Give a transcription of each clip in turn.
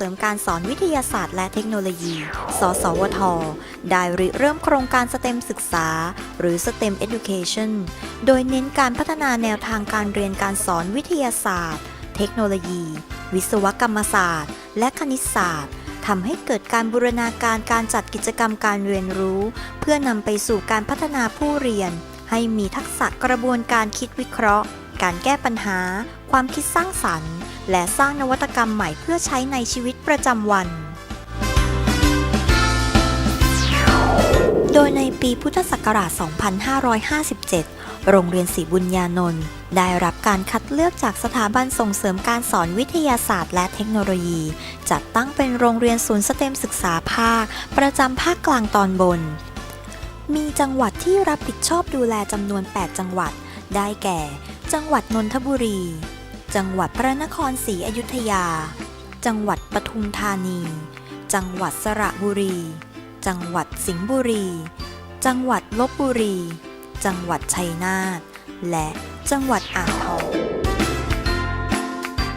เสริมการสอนวิทยาศาสตร์และเทคโนโลยี สสวท ได้ริเริ่มโครงการ STEM ศึกษา หรือ STEM Education โดยเน้นการพัฒนาแนวทางการเรียนการสอนวิทยาศาสตร์ เทคโนโลยี วิศวกรรมศาสตร์ และคณิตศาสตร์ทำให้เกิดการบูรณาการการจัดกิจกรรมการเรียนรู้ เพื่อนำไปสู่การพัฒนาผู้เรียน ให้มีทักษะกระบวนการคิดวิเคราะห์ การแก้ปัญหา ความคิดสร้างสรรค์ และสร้างนวัตกรรมใหม่เพื่อใช้ในชีวิตประจำวัน โดยในปีพุทธศักราช 2557 โรงเรียนศรีบุญญานนท์ได้รับการคัดเลือกจากสถาบันส่งเสริมการสอนวิทยาศาสตร์และเทคโนโลยี จัดตั้งเป็นโรงเรียนศูนย์สเต็มศึกษาภาค ประจำภาคกลางตอนบน มีจังหวัดที่รับผิดชอบดูแลจำนวน 8 จังหวัด ได้แก่ จังหวัดนนทบุรี จังหวัดพระนครศรีอยุธยา จังหวัดปทุมธานี จังหวัดสระบุรี จังหวัดสิงห์บุรี จังหวัดลบบุรี จังหวัดชัยนาท และจังหวัดอ่างทอง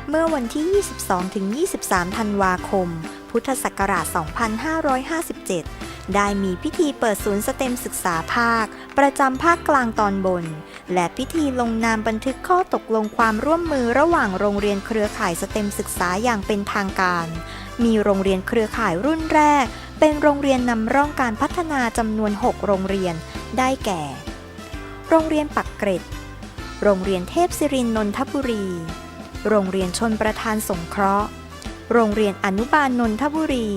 เมื่อวันที่ 22-23 ธันวาคม พุทธศักราช 2557 ได้มีพิธีเปิดศูนย์สเต็มศึกษาภาค ประจำภาคกลางตอนบน และพิธีลงนามบันทึกข้อตกลงความร่วมมือระหว่างโรงเรียนเครือข่ายสเต็มศึกษาอย่างเป็นทางการ มีโรงเรียนเครือข่ายรุ่นแรก เป็นโรงเรียนนำร่องการพัฒนาจำนวน 6 โรงเรียน ได้แก่ โรงเรียนปักเกร็ด โรงเรียนเทพศิรินนนทบุรี โรงเรียนชนประทานสงเคราะห์ โรงเรียนอนุบาลนนทบุรี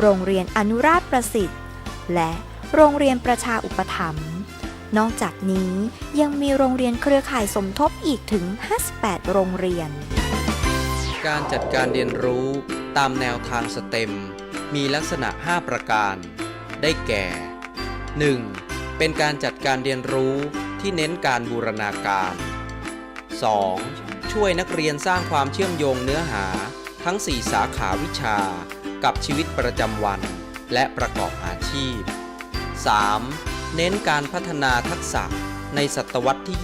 โรงเรียนอนุราชประสิทธิ์ และโรงเรียนประชาอุปถัมภ์ นอกจากนี้ยังมีโรงเรียนเครือข่ายสมทบอีกถึง 58 โรงเรียน การจัดการเรียนรู้ตามแนวทางสเต็ม มีลักษณะ 5 ประการ ได้แก่ 1. เป็นการจัดการเรียนรู้ที่เน้นการบูรณาการ 2. ช่วยนักเรียนสร้างความเชื่อมโยงเนื้อหาทั้ง 4 สาขาวิชา กับชีวิตประจำวัน และประกอบอาชีพ 3. เน้นการพัฒนาทักษะในศตวรรษที่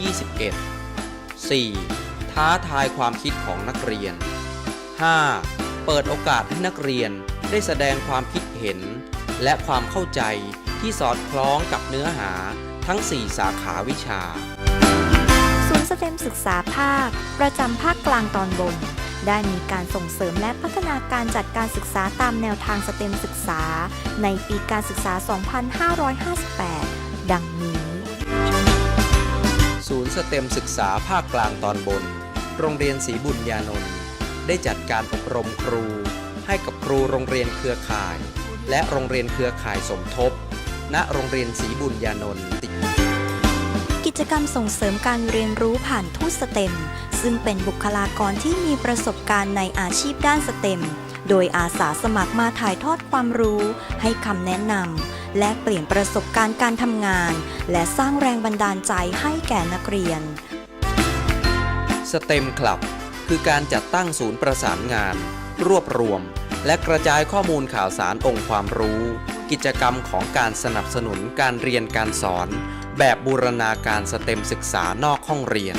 21 4. ท้าทายความคิดของนักเรียน 5. เปิดโอกาสให้นักเรียนได้แสดงความคิดเห็น และความเข้าใจที่สอดคล้องกับเนื้อหาทั้ง 4 สาขาวิชา ศูนย์สเต็มศึกษาภาค ประจำภาคกลางตอนบน ได้มีการส่งเสริมและพัฒนาการจัดการศึกษาตามแนวทางสเต็มศึกษา ในปีการศึกษา 2558 ดังนี้ ศูนย์สเต็มศึกษาภาคกลางตอนบน โรงเรียนศรีบุญญานนท์ได้จัดการอบรมครู ให้กับครูโรงเรียนเครือข่าย และโรงเรียนเครือข่ายสมทบ ณโรงเรียนศรีบุญญานนท์ติดกิจกรรมส่งเสริมการเรียนรู้ผ่านทูตสเต็ม ซึ่งเป็นบุคลากรที่มีประสบการณ์ในอาชีพด้านสเต็ม โดยอาสาสมัครมาถ่ายทอดความรู้ ให้คำแนะนำ และเปลี่ยนประสบการณ์การทำงาน และสร้างแรงบันดาลใจให้แก่นักเรียนสเต็มคลับคือการจัดตั้งศูนย์ประสานงาน รวบรวม และกระจายข้อมูลข่าวสารองค์ความรู้ กิจกรรมของการสนับสนุนการเรียนการสอน แบบบูรณาการสเต็มศึกษานอกห้องเรียน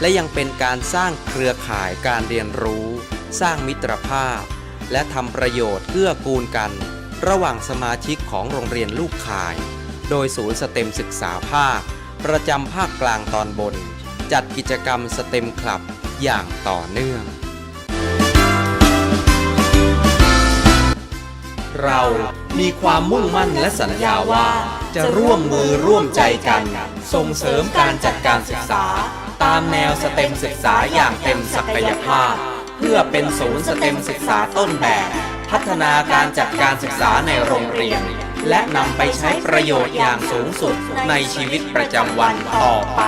และยังเป็นการสร้างเครือข่ายการเรียนรู้ สร้างมิตรภาพ และทำประโยชน์เกื้อกูลกัน ระหว่างสมาชิกของโรงเรียนลูกข่าย โดยศูนย์สเต็มศึกษาภาค ประจำภาคกลางตอนบน จัดกิจกรรมสเต็มคลับอย่างต่อเนื่อง เรามีความมุ่งมั่นและสัญญาว่า จะร่วมมือร่วมใจกัน ส่งเสริมการจัดการศึกษา ตามแนวสเต็มศึกษาอย่างเต็มศักยภาพ เพื่อเป็นศูนย์สเต็มศึกษาต้นแบบ พัฒนาการจัดการศึกษาในโรงเรียน และนำไปใช้ประโยชน์อย่างสูงสุดในชีวิตประจำวันต่อไป